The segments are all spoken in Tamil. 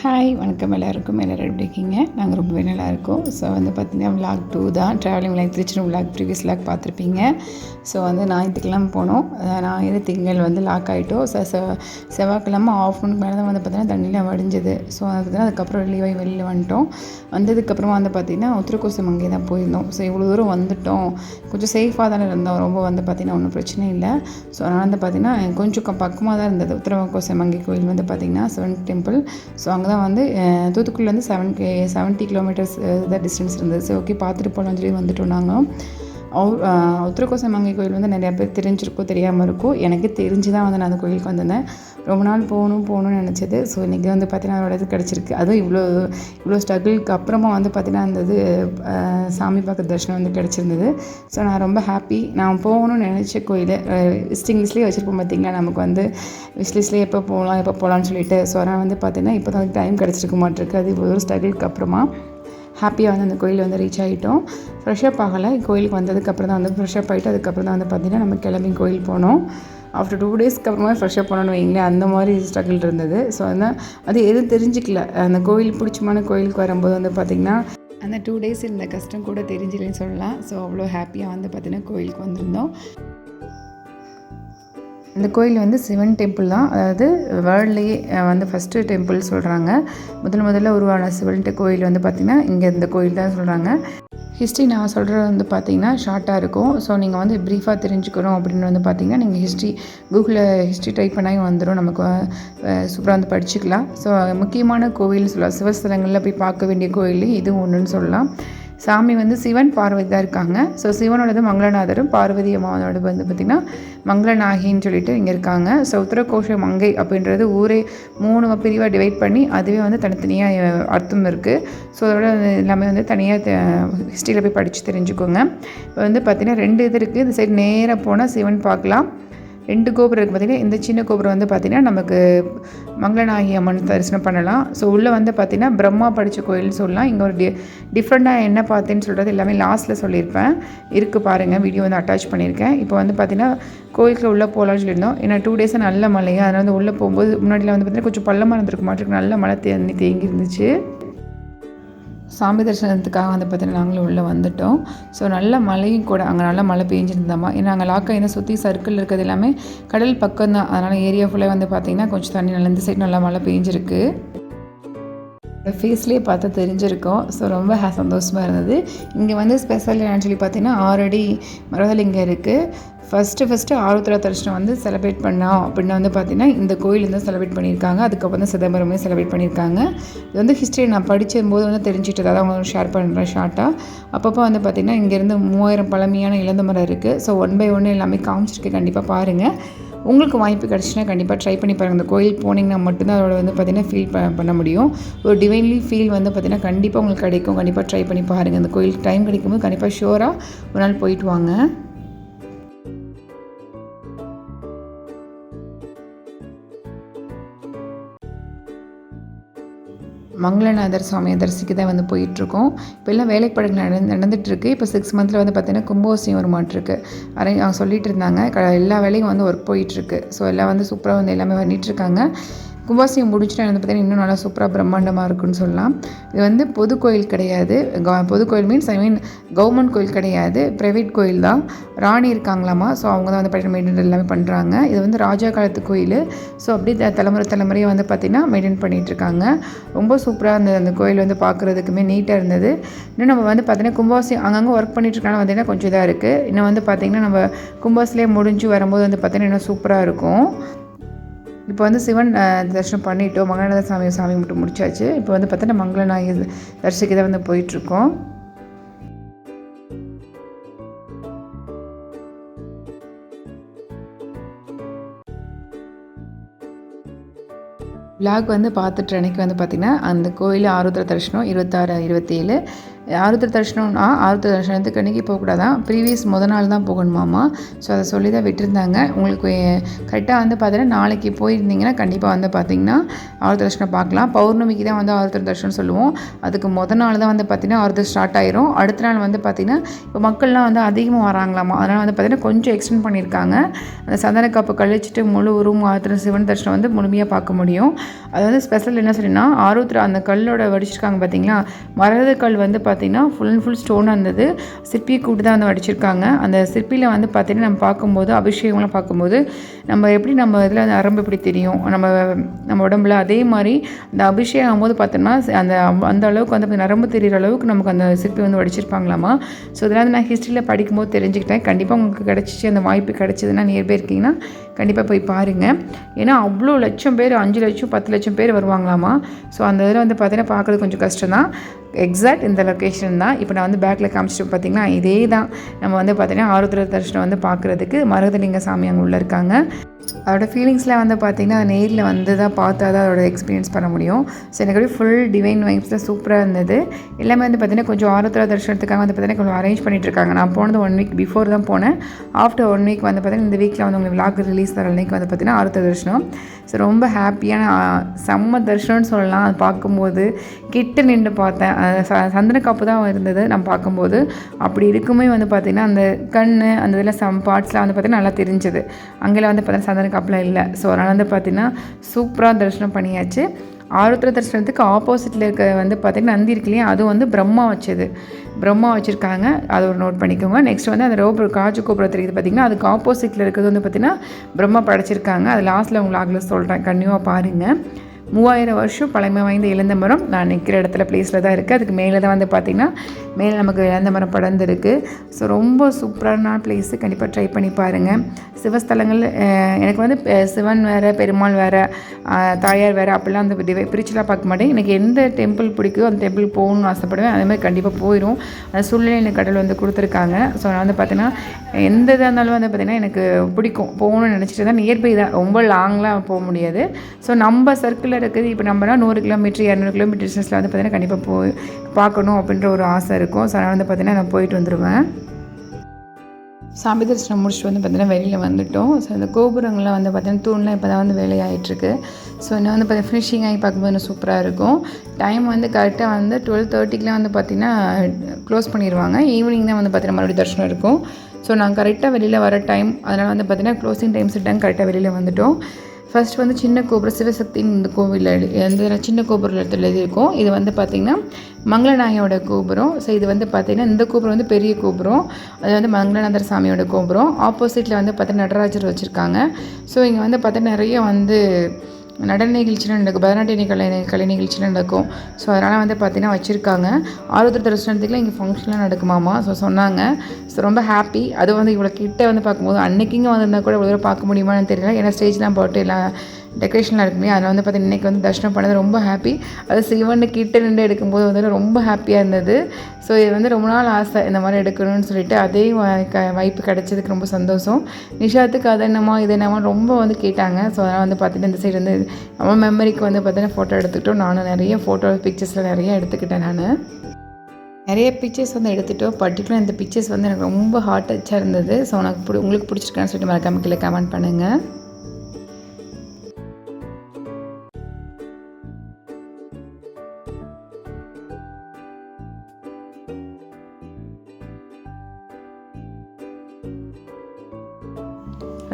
ஹாய் வணக்கம் எல்லாருக்கும். எல்லோரும் எப்படி இருக்கீங்க? நாங்கள் ரொம்பவே நல்லா இருக்கோம் ஸோ வந்து பார்த்தீங்கன்னா விளாக் டூ தான். Travelling vlog Tiruchi vlog previous vlog பார்த்துருப்பீங்க ஸோ வந்து ஞாயிற்றுக்கிழமை போனோம். ஞாயிறு திங்கள் வந்து லாக் ஆகிட்டோம் ஸோ செவ் செவ்வாய்க்கிழமை ஆஃப்டர்நூன் மேலே தான் வந்து பார்த்திங்கன்னா தண்ணியில் வடிஞ்சது. ஸோ அதுக்கு அதுக்கப்புறம் வெளியே வெளியில் வந்துட்டோம். வந்ததுக்கப்புறமா வந்து பார்த்திங்கன்னா உத்திரகோசம் அங்கே தான் போயிருந்தோம். ஸோ இவ்வளோ தூரம் வந்துட்டோம். கொஞ்சம் சேஃபாக தானே இருந்தோம். ரொம்ப வந்து பார்த்திங்கன்னா ஒன்றும் பிரச்சனை இல்லை. ஸோ அதனால் வந்து பார்த்திங்கன்னா கொஞ்சம் பக்கமாக தான் இருந்தது. உத்திரகோசம் அங்கே கோயில் வந்து பார்த்திங்கன்னா சிவன் டெம்பிள் ஸோ அங்கே தான் வந்து தூத்துக்குடிலேருந்து செவன் கே செவன்ட்டி கிலோமீட்டர்ஸ் தான் டிஸ்டன்ஸ் இருந்தது. ஓகே பார்த்துட்டு போகலாம்னு சொல்லி வந்துட்டோம் நாங்கள் உத்திரகோசமங்கை கோயில் வந்து நிறையா பேர் தெரிஞ்சிருக்கோ தெரியாமல் இருக்கும் எனக்கு தெரிஞ்சு தான் வந்து நான் அந்த கோயிலுக்கு வந்திருந்தேன். ரொம்ப நாள் போகணும் போகணும்னு நினச்சது. ஸோ இன்றைக்கி வந்து பார்த்தீங்கன்னா அதோட இது கிடச்சிருக்கு. அதுவும் இவ்வளோ இவ்வளோ ஸ்ட்ரகிளுக்கு அப்புறமா வந்து பார்த்தீங்கன்னா அந்த இது சாமி பார்க்க தரிசனம் வந்து கிடச்சிருந்தது. ஸோ நான் ரொம்ப ஹாப்பி நான் போகணும்னு நினச்ச கோயில் விசிட்டிங் லிஸ்ட்லேயே வச்சுருப்போம் பார்த்தீங்களா நமக்கு வந்து விஸ்லிஸ்ட்லேயே எப்போ போகலாம் எப்போ போகலான்னு சொல்லிட்டு. ஸோ நான் வந்து பார்த்தீங்கன்னா இப்போ தான் டைம் கிடச்சிருக்க மாட்டிருக்கு. அது இவ்வளோ ஸ்ட்ரகிளுக்கு அப்புறமா ஹாப்பியாக வந்து அந்த கோயில் வந்து ரீச் ஆகிட்டோம் ஃப்ரெஷ்அப் ஆகலை. கோயிலுக்கு வந்ததுக்கப்புறம் தான் வந்து ஃப்ரெஷ்அப் ஆகிட்டு அதுக்கப்புறம் தான் வந்து பார்த்திங்கன்னா நம்ம கிளம்பி கோயில் போனோம். ஆஃப்டர் டூ டேஸ்க்கு அப்புறமா ஃப்ரெஷ்அப் பண்ணணும் வைங்களேன் அந்த மாதிரி ஸ்ட்ரகிள் இருந்தது. ஸோ அதனால் அது எதுவும் தெரிஞ்சிக்கல. அந்த கோயில் பிடிச்சமான கோயிலுக்கு வரும்போது வந்து பார்த்திங்கன்னா அந்த டூ டேஸ் இருந்த கஷ்டம் கூட தெரிஞ்சில்லைன்னு சொல்லலாம். ஸோ அவ்வளோ ஹாப்பியாக வந்து பார்த்திங்கன்னா கோயிலுக்கு வந்திருந்தோம். இந்த கோயில் வந்து சிவன் டெம்பிள் தான். அதாவது வேர்ல்ட்லேயே வந்து ஃபஸ்ட்டு டெம்பிள் சொல்கிறாங்க முதல் முதல்ல உருவான சிவன் கோயில் வந்து பார்த்திங்கன்னா இங்கே இந்த கோயில் தான் சொல்கிறாங்க ஹிஸ்ட்ரி நான் சொல்கிறது வந்து பார்த்திங்கன்னா ஷார்ட்டாக இருக்கும். ஸோ நீங்கள் வந்து ப்ரீஃபாக தெரிஞ்சுக்கணும் அப்படின்னு வந்து பார்த்திங்கன்னா நீங்கள் ஹிஸ்ட்ரி கூகுளில் ஹிஸ்ட்ரி டைப் பண்ணால் வந்துடும் நமக்கு சூப்பராக வந்து படிச்சுக்கலாம். ஸோ முக்கியமான கோவில்னு சொல்லலாம். சிவஸ்தலங்களில் போய் பார்க்க வேண்டிய கோயில் இது ஒன்றுன்னு சொல்லலாம். சாமி வந்து சிவன் பார்வதி தான் இருக்காங்க. ஸோ சிவனோடது மங்களநாதரும் பார்வதி அம்மாவோட வந்து பார்த்திங்கன்னா மங்களநாகின்னு சொல்லிட்டு இங்கே இருக்காங்க. ஸோ உத்தரகோஷ மங்கை அப்படின்றது ஊரே மூணு பிரிவாக டிவைட் பண்ணி அதுவே வந்து தனித்தனியாக அர்த்தம் இருக்குது ஸோ அதோட எல்லாமே வந்து தனியாக ஹிஸ்ட்ரியில் போய் படித்து தெரிஞ்சுக்கோங்க. இப்போ வந்து பார்த்திங்கன்னா ரெண்டு இது இருக்குது இந்த சைடு நேராக போனால் சிவன் பார்க்கலாம். ரெண்டு கோபுரம் இருக்குது பார்த்திங்கன்னா இந்த சின்ன கோபுரம் வந்து பார்த்திங்கன்னா நமக்கு மங்களநாயகி அம்மன் தரிசனம் பண்ணலாம். ஸோ உள்ளே வந்து பார்த்திங்கன்னா பிரம்மா படித்த கோயில் சொல்லலாம். இங்கே ஒரு டி டிஃப்ரெண்ட்டாக என்ன பார்த்தேன்னு சொல்கிறது எல்லாமே லாஸ்ட்டில் சொல்லியிருப்பேன். இருக்குது பாருங்கள் வீடியோ வந்து அட்டாச் பண்ணியிருக்கேன். இப்போ வந்து பார்த்திங்கன்னா கோயிலுக்கு உள்ளே போகலான்னு சொல்லியிருந்தோம். ஏன்னா டூ டேஸாக நல்ல மழையா அதனால் வந்து உள்ளே போகும்போது முன்னாடிலாம் வந்து பார்த்திங்கன்னா கொஞ்சம் பள்ளமாக இருந்திருக்க மாட்டிருக்கு. நல்ல மழை தேங்கி தேங்கி இருந்துச்சு. சாமி தரிசனத்துக்காக வந்து பார்த்தீங்கன்னா நாங்களும் உள்ளே வந்துட்டோம். ஸோ நல்ல மழையும் கூட அங்கே நல்லா மழை பெஞ்சிருந்தாமா ஏன்னா அங்கே லாக் சுற்றி சர்க்கிள் இருக்கிறது எல்லாமே கடல் பக்கம் தான் அதனால் ஏரியா ஃபுல்லாக வந்து பார்த்திங்கன்னா கொஞ்சம் தண்ணி நல்லா இந்த சைடு நல்லா மழை பெஞ்சிருக்கு. ஃபேஸ்லேயே பார்த்தா தெரிஞ்சிருக்கும். ஸோ ரொம்ப சந்தோஷமாக இருந்தது. இங்கே வந்து ஸ்பெஷல் என்னன்னு சொல்லி பார்த்தீங்கன்னா ஆல்ரெடி மரதலிங்கம் இருக்குது ஃபஸ்ட்டு ஃபஸ்ட்டு ஆருத்ரா தரிசனம் வந்து செலிப்ரேட் பண்ணோம். அப்படின்னு வந்து பார்த்தீங்கன்னா இந்த கோயில் வந்து செலிப்ரேட் பண்ணியிருக்காங்க. அதுக்கப்புறம் தான் சிதம்பரமே செலிப்ரேட் பண்ணியிருக்காங்க. இது வந்து ஹிஸ்ட்ரி நான் படித்தபோது வந்து தெரிஞ்சுட்டு தான் அவங்க ஷேர் பண்ணுறேன் ஷார்ட்டாக அப்பப்போ வந்து பார்த்திங்கன்னா இங்கேருந்து மூவாயிரம் பழமையான இழந்த மரம் இருக்குது ஸோ ஒன் பை ஒன் எல்லாமே காமிச்சிருக்கு. கண்டிப்பாக பாருங்கள் உங்களுக்கு வாய்ப்பு கிடச்சுன்னா கண்டிப்பாக ட்ரை பண்ணி பாருங்கள் இந்த கோயில் போனீங்கன்னா மட்டும்தான் அதோட வந்து பார்த்திங்கன்னா ஃபீல் ப பண்ண முடியும். ஒரு டிவைன்லி ஃபீல் வந்து பார்த்திங்கன்னா கண்டிப்பாக உங்களுக்கு கிடைக்கும். கண்டிப்பாக ட்ரை பண்ணி பாருங்கள் இந்த கோயிலுக்கு டைம் கிடைக்கும்போது கண்டிப்பாக ஷோராக ஒரு நாள் போயிட்டு வாங்க. மங்களநாதர் சுவாமியை தரிசிக்க தான் வந்து போயிட்டுருக்கோம். இப்போ எல்லாம் வேலைப்பாடுகள் நடந்து நடந்துகிட்ருக்கு இப்போ சிக்ஸ் மந்தில் வந்து பார்த்தீங்கன்னா கும்பாபிஷேகம் ஒரு மாட்டிருக்கு அரை அவங்க சொல்லிகிட்டு இருந்தாங்க. க எல்லா வேலையும் வந்து ஒர்க் போயிட்டுருக்கு. ஸோ எல்லாம் வந்து சூப்பராக வந்து எல்லாமே பண்ணிகிட்ருக்காங்க கும்பாபிஷேகம் முடிச்சுட்டு வந்து பார்த்தீங்கன்னா இன்னும் நல்லா சூப்பராக பிரம்மாண்டமாக இருக்குன்னு சொல்லலாம். இது வந்து பொது கோயில் கிடையாது. பொது கோயில் மீன்ஸ் ஐ மீன் கவர்மெண்ட் கோயில் கிடையாது. ப்ரைவேட் கோயில் தான். ராணி இருக்காங்களாமா? ஸோ அவங்க தான் வந்து பார்த்தீங்கன்னா மெயின்டைன் எல்லாமே பண்ணுறாங்க இது வந்து ராஜா காலத்து கோயில். ஸோ அப்படியே த- தலைமுறை தலைமுறையாக வந்து பார்த்திங்கன்னா மெயின்டைன் பண்ணிகிட்ருக்காங்க ரொம்ப சூப்பராக இருந்தது அந்த கோயில் வந்து பார்க்குறதுக்குமே நீட்டாக இருந்தது. இன்னும் நம்ம வந்து பார்த்திங்கன்னா கும்பாசியம் அங்கங்கே ஒர்க் பண்ணிட்டு இருக்காங்க பார்த்தீங்கன்னா கொஞ்சம் இதாக இருக்குது இன்னும் வந்து பார்த்திங்கன்னா நம்ம கும்பாசிலே முடிஞ்சு வரும்போது வந்து பார்த்திங்கன்னா இன்னும் சூப்பராக இருக்கும். இப்போ வந்து சிவன் தரிசனம் பண்ணிட்டோம். மங்களநாத சாமி சாமி மட்டும் முடிச்சாச்சு. இப்போ வந்து பார்த்தீங்கன்னா மங்களநாயகி தரிசிக்க தான் வந்து போயிட்டுருக்கோம். விலாக் வந்து பார்த்துட்டு அன்னைக்கு வந்து பார்த்திங்கன்னா அந்த கோயில் ஆருத்ர தரிசனம் இருபத்தாறு இருபத்தேழு. ஆருத்ர தரிசனம்னா ஆருத்ர தரிசனத்துக்கு அன்றைக்கி போகக்கூடாதான் ப்ரீவியஸ் முத நாள் தான் போகணுமாமா? ஸோ அதை சொல்லி தான் விட்டுருந்தாங்க. உங்களுக்கு கரெக்டாக வந்து பார்த்தீங்கன்னா நாளைக்கு போயிருந்தீங்கன்னா கண்டிப்பாக வந்து பார்த்தீங்கன்னா ஆருத்ர தரிசனம் பார்க்கலாம். பௌர்ணமிக்கு தான் வந்து ஆருத்ர தரிசனம் சொல்லுவோம். அதுக்கு முத நாள் தான் வந்து பார்த்திங்கன்னா ஆருத்ர ஸ்டார்ட் ஆயிரும். அடுத்த நாள் வந்து பார்த்திங்கன்னா இப்போ மக்கள்லாம் வந்து அதிகமாக வராங்களாமா? அதனால் வந்து பார்த்திங்கன்னா கொஞ்சம் எக்ஸ்டெண்ட் பண்ணியிருக்காங்க. அந்த சந்தன காப்பு கழிச்சிட்டு முழு உருவம் ஆருத்ர சிவன் தரிசனம் வந்து முழுமையாக பார்க்க முடியும். அது வந்து ஸ்பெஷல் என்ன சொல்லினா ஆருத்ரா அந்த கல்லோட வடிச்சிருக்காங்க பார்த்தீங்களா? மரத கல் வந்து பார்த்திங்கன்னா ஃபுல் அண்ட் ஃபுல் ஸ்டோனாக இருந்தது. சிற்பி கூட்டு தான் வந்து வடிச்சிருக்காங்க. அந்த சிற்பியில் வந்து பார்த்திங்கன்னா நம்ம பார்க்கும்போது அபிஷேகம்லாம் பார்க்கும்போது நம்ம எப்படி நம்ம இதில் அந்த அரம்பு எப்படி தெரியும்? நம்ம நம்ம உடம்புல அதே மாதிரி அந்த அபிஷேகம் ஆகும்போது பார்த்தோம்னா அந்த அந்த அளவுக்கு வந்து நரம்பு தெரிகிற அளவுக்கு நமக்கு அந்த சிற்பி வந்து வடிச்சிருப்பாங்களாமா? ஸோ இதெல்லாம் வந்து நான் ஹிஸ்ட்ரியில் படிக்கும்போது தெரிஞ்சுக்கிட்டேன். கண்டிப்பாக உங்களுக்கு கிடச்சிச்சு அந்த வாய்ப்பு கிடச்சிதுன்னா நியர்பை இருக்கீங்கன்னா கண்டிப்பாக போய் பாருங்கள் ஏன்னா அவ்வளோ லட்சம் பேர் அஞ்சு லட்சம் பத்து லட்சம் பேர் வருவாங்களாமா? ஸோ அந்த இதில் வந்து பார்த்தீங்கன்னா பார்க்குறது கொஞ்சம் கஷ்டம் தான் எக்ஸாக்ட் இந்த லொக்கேஷன் தான். இப்போ நான் வந்து பேக்கில் காமிச்சிட்டு பார்த்தீங்கன்னா இதே தான் நம்ம வந்து பார்த்தீங்கன்னா ஆருத்ர தரிசனம் வந்து பார்க்குறதுக்கு மருதலிங்க சாமி அங்கே உள்ளே இருக்காங்க. அதோடய ஃபீலிங்ஸ்லாம் வந்து பார்த்திங்கன்னா அதை நேரில் வந்து தான் பார்த்தா தான் அதோட எக்ஸ்பீரியன்ஸ் பண்ண முடியும். ஸோ எனக்கு ஃபுல் டிவைன் வைப்ஸில் சூப்பராக இருந்தது. எல்லாமே வந்து பார்த்திங்கன்னா கொஞ்சம் ஆருத்ரா தரிசனத்துக்காக வந்து பார்த்திங்கன்னா கொஞ்சம் அரேஞ்ச் பண்ணிட்டு இருக்காங்க. நான் போனது ஒன் வீக் பிஃபோர் தான் போனேன். ஆஃப்டர் ஒன் வீக் வந்து பார்த்திங்கன்னா இந்த வீக்கில் வந்து உங்களுக்கு விளாக் ரிலீஸ் தர அன்றைக்கி வந்து பார்த்திங்கன்னா ஆருத்ரா தரிசனம். ஸோ ரொம்ப ஹாப்பியான செம்ம தரிசனம்னு சொல்லலாம். அது பார்க்கும்போது கிட்ட நின்று பார்த்தேன். ச சந்தன காப்பு தான் இருந்தது நான் பார்க்கும்போது. அப்படி இருக்குமே வந்து பார்த்திங்கன்னா அந்த கண் அந்த இதில் சம் பார்ட்ஸ்லாம் வந்து பார்த்திங்கன்னா நல்லா தெரிஞ்சது. அங்கே வந்து பார்த்தீங்கன்னா சந்தன காப்புலாம் இல்லை. ஸோ அதனால் வந்து பார்த்திங்கன்னா சூப்பராக தரிசனம் பண்ணியாச்சு. ஆருத்ர தரிசனத்துக்கு ஆப்போசிட்டில் இருக்க வந்து பார்த்திங்கன்னா நந்தி இருக்கு இல்லையா? அது வந்து பிரம்மா வச்சது. பிரம்மா வச்சுருக்காங்க. அதை ஒரு நோட் பண்ணிக்கோங்க. நெக்ஸ்ட் வந்து அந்த ரோபர் காஜு கோபுரம் தெரியுது பார்த்திங்கன்னா அதுக்கு ஆப்போசிட்டில் இருக்கிறது வந்து பார்த்திங்கன்னா பிரம்மா படைச்சிருக்காங்க. அது லாஸ்ட்டில் உங்களுக்கு ஆகல சொல்கிறேன் கண்டிப்பாக பாருங்கள் மூவாயிரம் வருஷம் பழமை வாய்ந்த இழந்த மரம். நான் நிற்கிற இடத்துல ப்ளேஸில் தான் இருக்குது அதுக்கு மேலே தான் வந்து பார்த்திங்கன்னா மேலே நமக்கு இழந்த மரம் படர்ந்துருக்கு. ஸோ ரொம்ப சூப்பரான பிளேஸு கண்டிப்பாக ட்ரை பண்ணி பாருங்கள் சிவஸ்தலங்கள் எனக்கு வந்து சிவன் வேறு பெருமாள் வேறு தாயார் வேறு அப்படிலாம் வந்து டிவை பிரிச்சுலாம் பார்க்க மாட்டேன். எனக்கு எந்த டெம்பிள் பிடிக்கோ அந்த டெம்பிள் போகணும்னு ஆசைப்படுவேன். அதே மாதிரி கண்டிப்பாக போயிடும் அந்த சூழ்நிலை எனக்கு கடல் வந்து கொடுத்துருக்காங்க. ஸோ நான் வந்து பார்த்தீங்கன்னா எந்த இதாக இருந்தாலும் வந்து பார்த்திங்கன்னா எனக்கு பிடிக்கும். போகணும்னு நினச்சிட்டு தான் நியர்பை தான். ரொம்ப லாங்லாம் போக முடியாது. ஸோ நம்ம சர்க்கிளில் இருக்குது. இப்போ நம்மனா நூறு கிலோமீட்டர் இரநூறு கிலோமீட்டர் டிஸ்டன்ஸில் வந்து பார்த்திங்கன்னா கண்டிப்பாக போய் பார்க்கணும் அப்படின்ற ஒரு ஆசை இருக்கும். ஸோ அதனால் வந்து பார்த்திங்கன்னா நான் போயிட்டு வந்துடுவேன் சாமி தரிசனம் முடிச்சுட்டு வந்து பார்த்திங்கன்னா வெளியில் வந்துவிட்டோம் ஸோ அந்த கோபுரங்கள்லாம் வந்து பார்த்திங்கன்னா தூண்லாம் இப்போ தான் வந்து வேலையாகிட்டுருக்கு ஸோ இன்னும் வந்து பார்த்தீங்கன்னா ஃபினிஷிங் ஆகி பார்க்கும்போது இன்னும் சூப்பராக இருக்கும். டைம் வந்து கரெக்டாக வந்து டுவெல் தேர்ட்டிக்கெலாம் வந்து பார்த்திங்கன்னா க்ளோஸ் பண்ணிடுவாங்க ஈவினிங் தான் வந்து பார்த்திங்கன்னா மறுபடியும் தரிசனம் இருக்கும். ஸோ நாங்கள் கரெக்டாக வெளியில் வர டைம் அதனால் வந்து பார்த்திங்கன்னா க்ளோசிங் டைம் செட்டாங்க கரெக்டாக வெளியில் வந்துவிட்டோம் ஃபஸ்ட் வந்து சின்ன கோபுரம் சிவசக்தின்னு இந்த கோவிலில் இந்த சின்ன கோபுரத்தில் எழுதியிருக்கோம். இது வந்து பார்த்திங்கன்னா மங்களநாயோட கோபுரம். ஸோ இது வந்து பார்த்திங்கன்னா இந்த கோபுரம் வந்து பெரிய கோபுரம். அது வந்து மங்களநாதர் சாமியோட கோபுரம். ஆப்போசிட்டில் வந்து பார்த்தா நடராஜர் வச்சுருக்காங்க. ஸோ இங்கே வந்து பார்த்தா நிறைய வந்து நடன நிகழ்ச்சியெலாம் நடக்கும். பரதநாட்டிய கலை கலை நிகழ்ச்சி நடக்கும். ஸோ அதனால் வந்து பார்த்திங்கன்னா வச்சுருக்காங்க. ஆருத்ர தரிசனத்துக்குலாம் இங்கே ஃபங்க்ஷன்லாம் நடக்குமாமா? ஸோ சொன்னாங்க. ஸோ ரொம்ப ஹாப்பி அது வந்து இவ்வளோ கிட்டே வந்து பார்க்கும்போது அன்னைக்கிங்க வந்திருந்தால் கூட இவ்வளோ தூரம் பார்க்க முடியுமான்னு தெரியல. ஏன்னா ஸ்டேஜ்லாம் போட்டு எல்லாம் டெக்கரேஷன்லாம் இருக்குமே அதில் வந்து பார்த்தீங்கன்னா இன்றைக்கி வந்து தர்ஷனம் பண்ணது ரொம்ப ஹாப்பி அது சிவனு கிட்ட நின்று எடுக்கும்போது வந்து ரொம்ப ஹாப்பியாக இருந்தது. ஸோ இது வந்து ரொம்ப நாள் ஆசை இந்த மாதிரி எடுக்கணும்னு சொல்லிட்டு அதே க வாய்ப்பு கிடச்சதுக்கு ரொம்ப சந்தோஷம். நிஷாத்துக்கு அது என்னமா இது என்னமா ரொம்ப வந்து கேட்டாங்க. ஸோ அதனால் வந்து பார்த்துட்டு இந்த சைடு வந்து நம்ம மெமரிக்கு வந்து பார்த்தீங்கன்னா ஃபோட்டோ எடுத்துக்கிட்டோம். நானும் நிறைய ஃபோட்டோ பிக்சர்ஸில் நிறைய எடுத்துக்கிட்டேன் நான். நிறைய பிக்சர்ஸ் வந்து எடுத்துட்டோம். பர்டிகுலர் இந்த பிக்சர்ஸ் வந்து எனக்கு ரொம்ப ஹார்ட் டச்சாக இருந்தது. ஸோ உனக்கு பிடி உங்களுக்கு பிடிச்சிருக்கான்னு சொல்லிட்டு மறக்காம கீழே கமெண்ட் பண்ணுங்கள்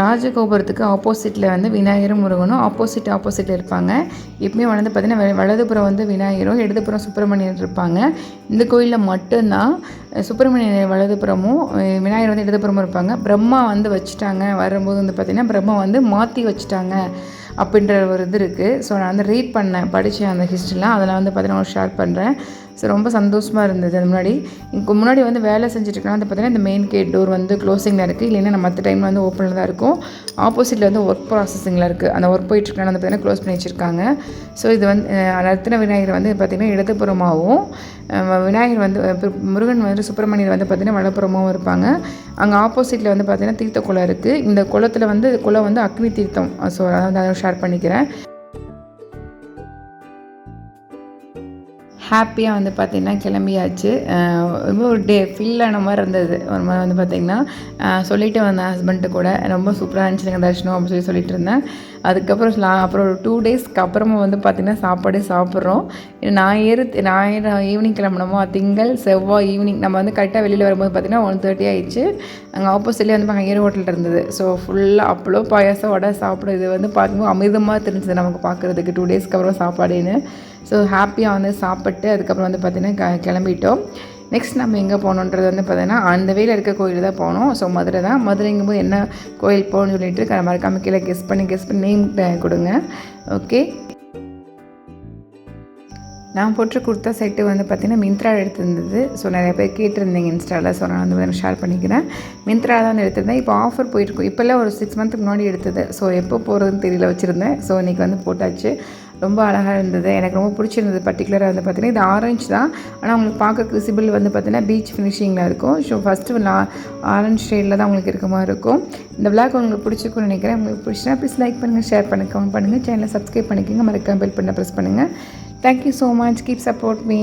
ராஜகோபுரத்துக்கு ஆப்போசிட்டில் வந்து விநாயகரும் முருகனும் ஆப்போசிட் ஆப்போசிட்டில் இருப்பாங்க. எப்பவுமே வந்து பார்த்திங்கன்னா வலதுபுறம் வந்து விநாயகரும் இடதுபுறம் சுப்பிரமணியன் இருப்பாங்க. இந்த கோயிலில் மட்டும்தான் சுப்பிரமணியன் வலதுபுறமும் விநாயகர் வந்து இடதுபுறமும் இருப்பாங்க. பிரம்மா வந்து வச்சுட்டாங்க. வரும்போது வந்து பார்த்திங்கன்னா பிரம்மா வந்து மாற்றி வச்சுட்டாங்க அப்படின்ற ஒரு இது இருக்குது ஸோ நான் வந்து ரீட் பண்ணேன் படித்தேன் அந்த ஹிஸ்ட்ரிலாம் அதெல்லாம் வந்து பார்த்திங்கன்னா ஷேர் பண்ணுறேன் ஸோ ரொம்ப சந்தோஷமாக இருந்தது. அது முன்னாடி இங்கே முன்னாடி வந்து வேலை செஞ்சுட்டு வந்து பார்த்தீங்கன்னா இந்த மெயின் கேட் டோர் வந்து க்ளோசிங்கில் இருக்குது இல்லைன்னா நம்ம மற்ற டைமில் வந்து ஓப்பனில் தான் இருக்கும். ஆப்போசிட்டில் வந்து ஒர்க் ப்ராசஸிங்கில் இருக்குது அந்த ஒர்க் போயிட்டுருக்கனா வந்து பார்த்திங்கன்னா க்ளோஸ் பண்ணி வச்சுருக்காங்க. ஸோ இது வந்து ரத்தின விநாயகர் வந்து பார்த்திங்கன்னா இடதுபுறமாகவும் விநாயகர் வந்து முருகன் வந்து சுப்பிரமணியர் வந்து பார்த்திங்கன்னா வலப்புறமாகவும் இருப்பாங்க. அங்கே ஆப்போசிட்டில் வந்து பார்த்திங்கன்னா தீர்த்த குளம் இருக்குது இந்த குளத்தில் வந்து குளம் வந்து அக்னி தீர்த்தம். ஸோ அதை வந்து அதை ஷேர் பண்ணிக்கிறேன். ஹாப்பியாக வந்து பார்த்திங்கன்னா கிளம்பியாச்சு. ரொம்ப ஒரு டே ஃபீல் ஆன மாதிரி இருந்தது. ஒரு மாதிரி வந்து பார்த்திங்கன்னா சொல்லிட்டு வந்தேன் ஹஸ்பண்ட்டு கூட ரொம்ப சூப்பராக இருந்துச்சுங்க தர்ஷனம் அப்படின்னு சொல்லி சொல்லிட்டு இருந்தேன். அதுக்கப்புறம் லா- அப்புறம் ஒரு டூ டேஸ்க்கு அப்புறமா வந்து பார்த்திங்கன்னா சாப்பாடே சாப்பிட்றோம். ஞாயிறு ஞாயிறு ஈவினிங் கிளம்பினோமோ திங்கள் செவ்வாய் ஈவினிங் நம்ம வந்து கரெக்டாக வெளியில் வரும்போது பார்த்திங்கன்னா ஒன் தேர்ட்டி ஆயிடுச்சு. அங்கே ஆப்போசிட்லேயே வந்து ஏர் ஹோட்டல் இருந்தது. ஸோ ஃபுல்லாக அப்பளோ பாயாசம் வடை சாப்பிட இது வந்து பார்க்கும்போது அமிர்தமாக தெரிஞ்சது நமக்கு பார்க்குறதுக்கு டூ டேஸ்க்கு அப்புறம் சாப்பாடுன்னு. ஸோ ஹாப்பியாக வந்து சாப்பிட்டு அதுக்கப்புறம் வந்து பார்த்திங்கன்னா க- கிளம்பிட்டோம். நெக்ஸ்ட் நம்ம எங்கே போகணுன்றது வந்து பார்த்தீங்கன்னா அந்த வேல இருக்க கோயில் தான் போனோம் ஸோ மதுரை தான். மதுரைங்கும்போது என்ன கோயில் போகணும்னு சொல்லிட்டு மறக்காம கீழே கெஸ் பண்ணி கெஸ் பண்ணி நேம் கொடுங்க. ஓகே நான் போட்டு கொடுத்த செட்டு வந்து பார்த்தீங்கன்னா மிந்த்ரா எடுத்திருந்தது. ஸோ நிறைய பேர் கேட்டிருந்தீங்க இன்ஸ்டாவில் ஸோ நான் வந்து ஷேர் பண்ணிக்கிறேன். மிந்த்ரா தான் எடுத்திருந்தேன். இப்போ ஆஃபர் போயிட்டுருக்கும் இப்போல்லாம் ஒரு சிக்ஸ் மந்த்துக்கு முன்னாடி எடுத்தது. ஸோ எப்போ போகிறதுன்னு தெரியல வச்சுருந்தேன். ஸோ இன்றைக்கி வந்து போட்டாச்சு. ரொம்ப அழகாக இருந்தது. எனக்கு ரொம்ப பிடிச்சிருந்தது பர்டிகுலராக வந்து பார்த்தீங்கன்னா இது ஆரஞ்சு தான். ஆனால் உங்களுக்கு பார்க்க விசிபிள் வந்து பார்த்தீங்கன்னா பீச் ஃபினிஷிங்கில் இருக்கும். ஸோ ஃபஸ்ட்டு நான் ஆரஞ்சு ஷேடில் தான் உங்களுக்கு இருக்க மாதிரி இருக்கும். இந்த விளாக் உங்களுக்கு பிடிச்சிருக்கும்னு நினைக்கிறேன். உங்களுக்கு பிடிச்சினா ப்ளீஸ் லைக் பண்ணுங்கள் ஷேர் பண்ணுங்கள் கமெண்ட் பண்ணுங்கள் சேனலை சப்ஸ்கிரைப் பண்ணிக்கோங்க. மறக்காம பெல் பண்ண ப்ரெஸ் பண்ணுங்கள் thank you so much keep support me